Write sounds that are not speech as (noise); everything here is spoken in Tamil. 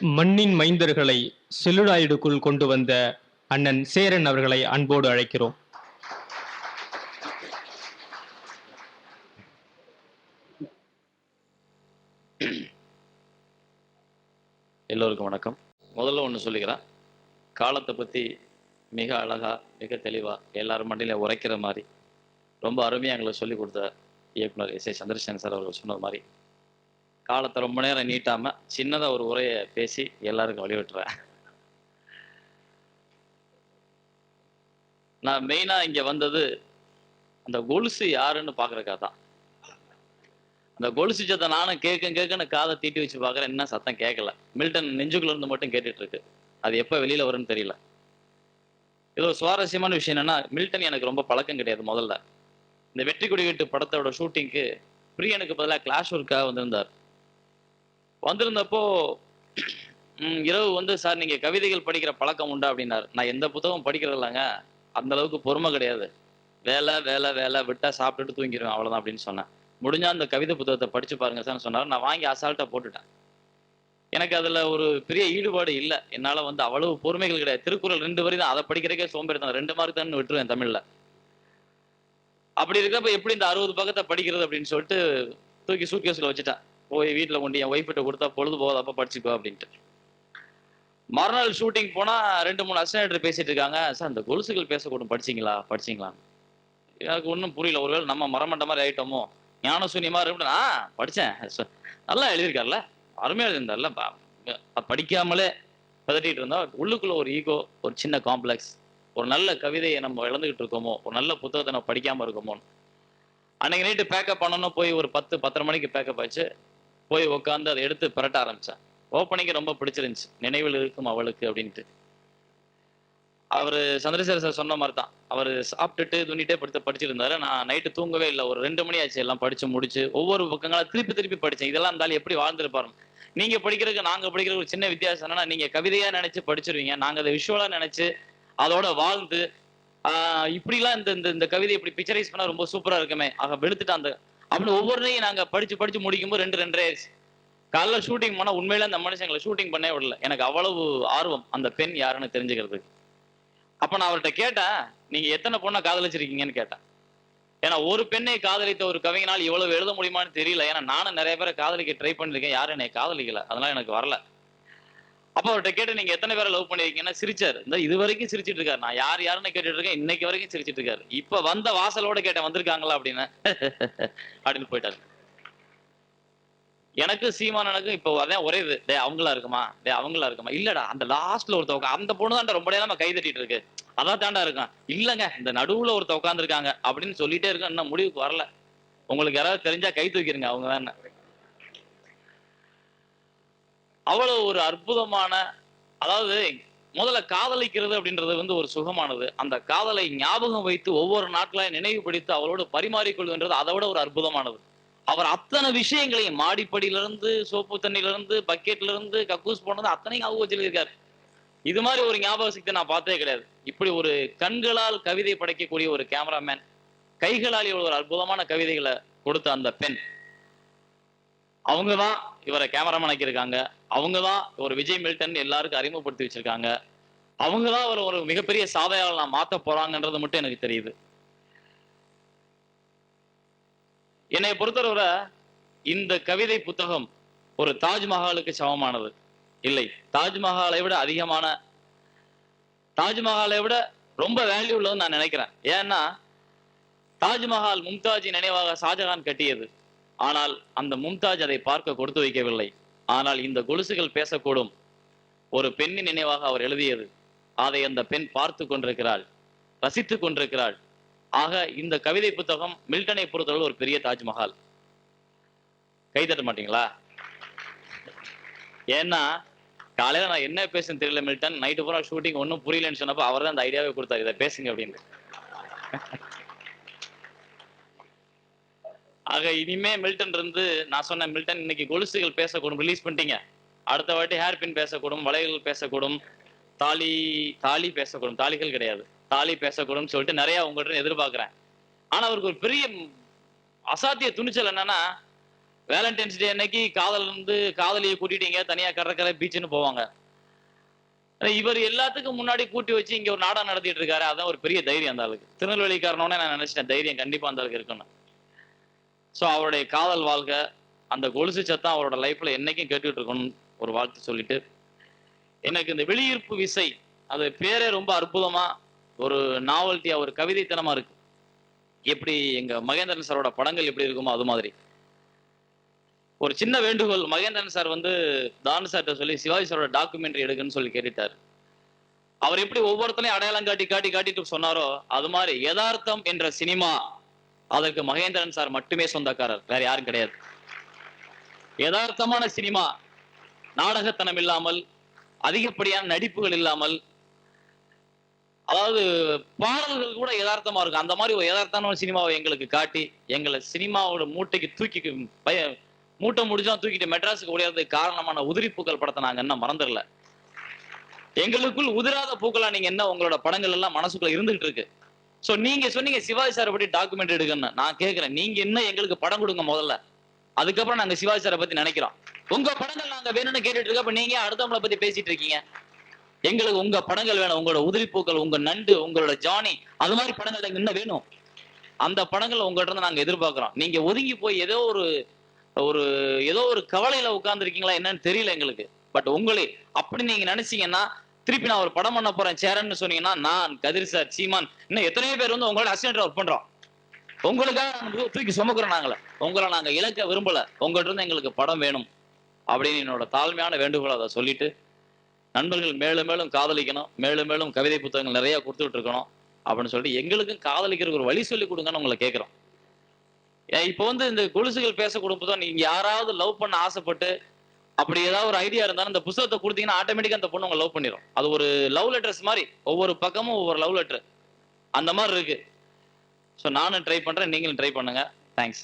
மண்ணின் மைந்தர்களை செல்லுடாய்டுக்குள் கொண்டு வந்த அண்ணன் சேரன் அவர்களை அன்போடு அழைக்கிறோம். எல்லோருக்கும் வணக்கம். முதல்ல ஒன்று சொல்லிக்கிறேன். காலத்தை பற்றி மிக அழகா மிக தெளிவாக எல்லாரும் மண்டியில உரைக்கிற மாதிரி ரொம்ப அருமையாக எங்களுக்கு சொல்லிக் கொடுத்த இயக்குனர் எஸ் ஏ சந்திரசேகரன் சார் அவர்கள் சொன்னது மாதிரி காலத்தை ரொம்ப நேரம் நீட்டாமல் சின்னதாக ஒரு உரையை பேசி எல்லாருக்கும் வழிவிட்டுறேன் நான் மெயினாக இங்கே வந்தது அந்த கொலுசு யாருன்னு பார்க்குறக்காக தான். அந்த கொலுசு சத்தம் நானும் கேட்க கேட்கன்னு காதை தீட்டி வச்சு பார்க்குறேன் என்ன சத்தம் கேட்கல. மில்டன் நெஞ்சுக்குள்ள இருந்து மட்டும் கேட்டுட்டு இருக்கு. அது எப்போ வெளியில வரும்னு தெரியல. இது ஒரு சுவாரஸ்யமான விஷயம் என்னன்னா மில்டன் எனக்கு ரொம்ப பழக்கம் கிடையாது முதல்ல. இந்த வெற்றி கொடி வீட்டு படத்தோட ஷூட்டிங்க்கு பிரியனுக்கு பதிலாக கிளாஷ் ஒர்க்காக வந்திருந்தார். வந்திருந்தப்போ இரவு வந்து சார் நீங்க கவிதைகள் படிக்கிற பழக்கம் உண்டா? அப்படின்னாரு. நான் எந்த புத்தகம் படிக்கிறது இல்லைங்க அந்த அளவுக்கு பொறுமை கிடையாது. வேலை வேலை வேலை விட்டா சாப்பிட்டுட்டு தூங்கிடுவேன் அவ்வளவுதான் அப்படின்னு சொன்னேன். முடிஞ்சா அந்த கவிதை புத்தகத்தை படிச்சு பாருங்க சார் சொன்னார். நான் வாங்கி அசால்ட்டா போட்டுட்டேன். எனக்கு அதுல ஒரு பெரிய ஈடுபாடு இல்லை. என்னால வந்து அவ்வளவு பொறுமைகள் கிடையாது. திருக்குறள் ரெண்டு வரி தான். அதை படிக்கிறக்கே சோம்பேறி தான் ரெண்டு மார்க் தான் விட்டுருவேன் தமிழ்ல. அப்படி இருக்கிறப்ப எப்படி இந்த அறுபது பக்கத்தை படிக்கிறது அப்படின்னு சொல்லிட்டு தூக்கி சூட்கேஸ்ல வச்சுட்டேன். போய் வீட்டில் கொண்டு என் ஒய்ஃபிட்ட கொடுத்தா பொழுது போகாதப்ப படிச்சுக்கோ அப்படின்ட்டு. மறுநாள் ஷூட்டிங் போனா ரெண்டு மூணு அசிஸ்டன்ட் பேசிட்டு இருக்காங்க. சார் இந்த கொலுசுகள் பேசக்கூடும். படிச்சீங்களா? படிச்சீங்களா எனக்கு ஒன்றும் புரியல. ஒருவேளை நம்ம மரமண்ட மாதிரி ஆயிட்டோமோ? ஞான சூன்யமா இருக்கு. ஆ படிச்சேன். நல்லா எழுதியிருக்காருல்ல அருமையாக எழுதியிருந்தார்ல? படிக்காமலே பதட்டிட்டு இருந்தா உள்ளுக்குள்ள ஒரு ஈகோ ஒரு சின்ன காம்ப்ளெக்ஸ் ஒரு நல்ல கவிதையை நம்ம இழந்துகிட்டு இருக்கோமோ? ஒரு நல்ல புத்தகத்தை நம்ம படிக்காம இருக்கோமோன்னு. அன்னைக்கு நைட்டு பேக்கப் பண்ணணும். போய் ஒரு பத்து பத்தரை மணிக்கு பேக்கப் ஆச்சு. போய் உட்காந்து அதை எடுத்து பிரட்ட ஆரம்பிச்சேன். ஓப்பனிங் ரொம்ப பிடிச்சிருந்துச்சு. நினைவில் இருக்கும் அவளுக்கு அப்படின்ட்டு. அவர் சந்திரசேகர் சார் சொன்ன மாதிரி தான் அவர் சாப்பிட்டுட்டு துணிட்டே படுத்து படிச்சிருந்தாரு. நான் நைட்டு தூங்கவே இல்லை. ஒரு ரெண்டு மணி ஆச்சு எல்லாம் படிச்சு முடிச்சு. ஒவ்வொரு பக்கங்களா திருப்பி திருப்பி படிச்சேன். இதெல்லாம் இருந்தாலும் எப்படி வாழ்ந்துருப்பாரு நீங்க படிக்கிறதுக்கு நாங்க படிக்கிறதுக்கு ஒரு சின்ன வித்தியாசம் என்னன்னா நீங்க கவிதையா நினைச்சு படிச்சிருவீங்க. நாங்க அதை விஷுவலா நினைச்சு அதோட வாழ்ந்து ஆஹ் இப்படிலாம் இந்த இந்த இந்த கவிதை இப்படி பிக்சரைஸ் பண்ணா ரொம்ப சூப்பரா இருக்குமே. ஆக வெளுத்துட்டு அந்த அப்படின்னு ஒவ்வொரு நாங்க படிச்சு படிச்சு முடிக்கும்போது ரெண்டு ரெண்டரை ஆயிடுச்சு. காலைல ஷூட்டிங் போனா உண்மையில அந்த மனுஷங்களை ஷூட்டிங் பண்ணவே விடல. எனக்கு அவ்வளவு ஆர்வம் அந்த பெண் யாருன்னு தெரிஞ்சுக்கிறதுக்கு. அப்ப நான் அவர்கிட்ட கேட்டேன் நீங்க எத்தனை பொண்ணை காதலிச்சிருக்கீங்கன்னு கேட்டேன் ஏன்னா ஒரு பெண்ணை காதலித்த ஒரு கவிஞனால் இவ்வளவு எழுத முடியுமான்னு தெரியல. ஏன்னா நானும் நிறைய பேரை காதலிக்க ட்ரை பண்ணிருக்கேன். யாரும் என்னை காதலிக்கல. அதெல்லாம் எனக்கு வரல. அப்ப அவர்கிட்ட கேட்டு நீங்க எத்தனை பேரை லவ் பண்ணிருக்கீங்கன்னா சிரிச்சாரு. இந்த இது வரைக்கும் சிரிச்சிட்டு இருக்காரு. நான் யார் யாருன்னு கேட்டுட்டு இருக்கேன். இன்னைக்கு வரைக்கும் சிரிச்சிட்டு இருக்காரு. இப்ப வந்த வாசலோட கேட்டேன் வந்திருக்காங்களா அப்படின்னு. (laughs) அப்படின்னு போயிட்டாரு. எனக்கு சீமானனுக்கும் இப்போ அதான் ஒரே இது. டே அவங்களா இருக்குமா? டே அவங்களா இருக்குமா? இல்லடா அந்த லாஸ்ட்ல ஒருத்த உட்கா அந்த பொண்ணு தான் ரொம்ப நேரமா கை தட்டிட்டு இருக்கு. அதான் தாண்டா இருக்கான். இல்லங்க இந்த நடுவுல ஒருத்த உட்காந்துருக்காங்க அப்படின்னு சொல்லிட்டே இருக்கேன். இன்னும் முடிவுக்கு வரல. உங்களுக்கு யாராவது தெரிஞ்சா கை தூக்கிருங்க அவங்க தான் அவ்வளவு ஒரு அற்புதமான அதாவது முதல்ல காதலிக்கிறது அப்படின்றது வந்து ஒரு சுகமானது. அந்த காதலை ஞாபகம் வைத்து ஒவ்வொரு நாட்களையும் நினைவுபடுத்தி அவளோடு பரிமாறிக்கொள்வதுன்றது அதை விட ஒரு அற்புதமானது. அவர் அத்தனை விஷயங்களையும் மாடிப்படியிலிருந்து சோப்பு தண்ணியிலிருந்து பக்கெட்ல இருந்து கக்கூஸ் போனது அத்தனையும் ஞாபகம் வச்சிருக்காரு இது மாதிரி ஒரு ஞாபக சக்தி நான் பார்த்தே கிடையாது. இப்படி ஒரு கண்களால் கவிதை படைக்கக்கூடிய ஒரு கேமராமேன் கைகளால் இவ்வளவு ஒரு அற்புதமான கவிதைகளை கொடுத்த அந்த பெண். அவங்க தான் இவரை கேமராமேன் ஆக்கியிருக்காங்க. அவங்க தான் ஒரு விஜய் மில்டன் எல்லாருக்கும் அறிமுகப்படுத்தி வச்சிருக்காங்க. அவங்க தான் அவர் ஒரு மிகப்பெரிய சாதனையாளர் நான் மாற்ற போறாங்கன்றது மட்டும் எனக்கு தெரியுது. என்னை பொறுத்தவரை இந்த கவிதை புத்தகம் ஒரு தாஜ்மஹாலுக்கு சமமானது. இல்லை தாஜ்மஹாலை விட அதிகமான தாஜ்மஹாலை விட ரொம்ப வேல்யூ உள்ளதுன்னு நான் நினைக்கிறேன். ஏன்னா தாஜ்மஹால் மும்தாஜி நினைவாக ஷாஜகான் கட்டியது. ஆனால் அந்த மும்தாஜ் அதை பார்க்க கொடுத்து வைக்கவில்லை. ஆனால் இந்த கொலுசுகள் பேசக்கூடும். ஒரு பெண்ணின் நினைவாக அவர் எழுதியது அதை அந்த பெண் பார்த்து கொண்டிருக்கிறாள் ரசித்து கொண்டிருக்கிறாள். ஆக இந்த கவிதை புத்தகம் மில்டனை பொறுத்தளவு ஒரு பெரிய தாஜ்மஹால். கை தட்ட மாட்டீங்களா? ஏன்னா காலையில் நான் என்ன பேசுன்னு தெரியல மில்டன். நைட்டு பூரா ஷூட்டிங் ஒன்றும் புரியலன்னு சொன்னப்போ அவர் தான் அந்த ஐடியாவே கொடுத்தாரு. இதை பேசுங்க அப்படின்னு. ஆக இனிமே மில்டன் இருந்து நான் சொன்ன மில்டன் இன்னைக்கு கொலுசுகள் பேசக்கூடும் ரிலீஸ் பண்ணிட்டீங்க. அடுத்த வாட்டி ஹேர் பின் பேசக்கூடும் வளையல்கள் பேசக்கூடும் தாலி தாலி பேசக்கூடும் தாலிகள் கிடையாது. தாலி பேசக்கூடும் சொல்லிட்டு நிறைய உங்கள்கிட்ட எதிர்பார்க்குறேன். ஆனா அவருக்கு ஒரு பெரிய அசாத்திய துணிச்சல் என்னன்னா வேலண்டைன்ஸ் டே அன்னைக்கு காதல் இருந்து காதலியை கூட்டிட்டீங்க தனியா கடற்கரை பீச்சுன்னு போவாங்க. இவர் எல்லாத்துக்கும் முன்னாடி கூட்டி வச்சு இங்க ஒரு நாடகம் நடத்திட்டு இருக்காரு. அதான் ஒரு பெரிய தைரியம் அந்த ஆளுக்கு. திருநெல்வேலிக்காரனோட நான் நினைச்சிட்டேன் தைரியம் கண்டிப்பா அந்த ஆளுக்கு இருக்கணும் ஸோ அவருடைய காதல் வாழ்க்கை அந்த கொலுசு சத்தம் அவரோட லைஃப்ல என்னைக்கும் கேட்டுக்கிட்டு இருக்கணும்னு ஒரு வாழ்த்து சொல்லிட்டு எனக்கு இந்த வெளியீர்ப்பு விசை அது பேரே ரொம்ப அற்புதமா ஒரு நாவல்ட்டியா ஒரு கவிதைத்தனமா இருக்கு. எப்படி எங்க மகேந்திரன் சாரோட படங்கள் எப்படி இருக்குமோ அது மாதிரி. ஒரு சின்ன வேண்டுகோள் மகேந்திரன் சார் வந்து தானு சார்கிட்ட சொல்லி சிவாஜி சாரோட டாக்குமெண்ட்ரி எடுக்குன்னு சொல்லி கேட்டுட்டார். அவர் எப்படி ஒவ்வொருத்தரையும் அடையாளம் காட்டி காட்டி காட்டிட்டு சொன்னாரோ அது மாதிரி யதார்த்தம் என்ற சினிமா அதற்கு மகேந்திரன் சார் மட்டுமே சொந்தக்காரர் வேற யாரும் கிடையாது. யதார்த்தமான சினிமா நாடகத்தனம் இல்லாமல் அதிகப்படியான நடிப்புகள் இல்லாமல் அதாவது பாடல்கள் கூட யதார்த்தமா இருக்கும். அந்த மாதிரி ஒரு யதார்த்தமான சினிமாவை எங்களுக்கு காட்டி எங்களை சினிமாவோட மூட்டைக்கு தூக்கி பய மூட்டை முடிச்சா தூக்கிட்டு மெட்ராஸுக்கு ஓடியாததுக்கு காரணமான உதிரி பூக்கள் படத்தை நாங்க என்ன மறந்துடல. எங்களுக்குள் உதிராத பூக்களா நீங்க என்ன உங்களோட படங்கள் எல்லாம் மனசுக்குள்ள இருந்துகிட்டு இருக்கு. சோ நீங்க சொன்னீங்க சிவாஜி சாரை பத்தி டாக்குமெண்ட் எடுக்கணும் நான் கேக்குறேன். நீங்க என்ன எங்களுக்கு படம் கொடுங்க முதல்ல. அதுக்கப்புறம் நாங்க சிவாஜி சாரை பத்தி நினைக்கிறோம். உங்க படங்கள் நாங்க வேணும்னு கேட்டுட்டு இருக்க அப்ப நீங்க அடுத்தவங்களை பத்தி பேசிட்டு இருக்கீங்க? எங்களுக்கு உங்க படங்கள் வேணும். உங்களோட உதிரிப்பூக்கள் உங்க நண்டு உங்களோட ஜானி அது மாதிரி படங்கள் எங்க இன்னும் வேணும். அந்த படங்கள் உங்கள்ட்ட இருந்து நாங்க எதிர்பார்க்கிறோம். நீங்க ஒதுங்கி போய் ஏதோ ஒரு ஒரு ஏதோ ஒரு கவலையில உட்கார்ந்துருக்கீங்களா என்னன்னு தெரியல எங்களுக்கு. பட் உங்களே அப்படி நீங்க நினைச்சீங்கன்னா திருப்பி நான் ஒரு படம் பண்ண போறேன் சேரன்னு சொன்னீங்கன்னா நான் கதிர் சார் சீமான் இன்னும் எத்தனையோ பேர் வந்து உங்களோட அசிஸ்டன்ட் ஒர்க் பண்றோம். உங்களுக்காக தூக்கி சுமக்குறோம் நாங்களே. உங்களை நாங்க இழக்க விரும்பல. உங்கள்கிட்ட இருந்து எங்களுக்கு படம் வேணும் அப்படின்னு என்னோட தாழ்மையான வேண்டுகோளை அதை சொல்லிட்டு நண்பர்கள் மேலும் மேலும் காதலிக்கணும் மேலும் மேலும் கவிதை புத்தகங்கள் நிறைய கொடுத்துட்டு இருக்கணும் அப்படின்னு சொல்லிட்டு எங்களுக்கும் காதலிக்கிறதுக்கு ஒரு வழி சொல்லி கொடுங்கன்னு உங்களை கேட்குறோம். இப்போ வந்து இந்த கொலுசுகள் பேச கொடுப்பதும் நீங்க யாராவது லவ் பண்ண ஆசைப்பட்டு அப்படி ஏதாவது ஒரு ஐடியா இருந்தாலும் அந்த புத்தகத்தை கொடுத்தீங்கன்னா ஆட்டோமேட்டிக்கா அந்த பொண்ணு உங்களை லவ் பண்ணிடும் அது ஒரு லவ் லெட்டர்ஸ் மாதிரி ஒவ்வொரு பக்கமும் ஒவ்வொரு லவ் லெட்டர் அந்த மாதிரி இருக்கு. ஸோ நானும் ட்ரை பண்றேன் நீங்களும் ட்ரை பண்ணுங்க. தேங்க்ஸ்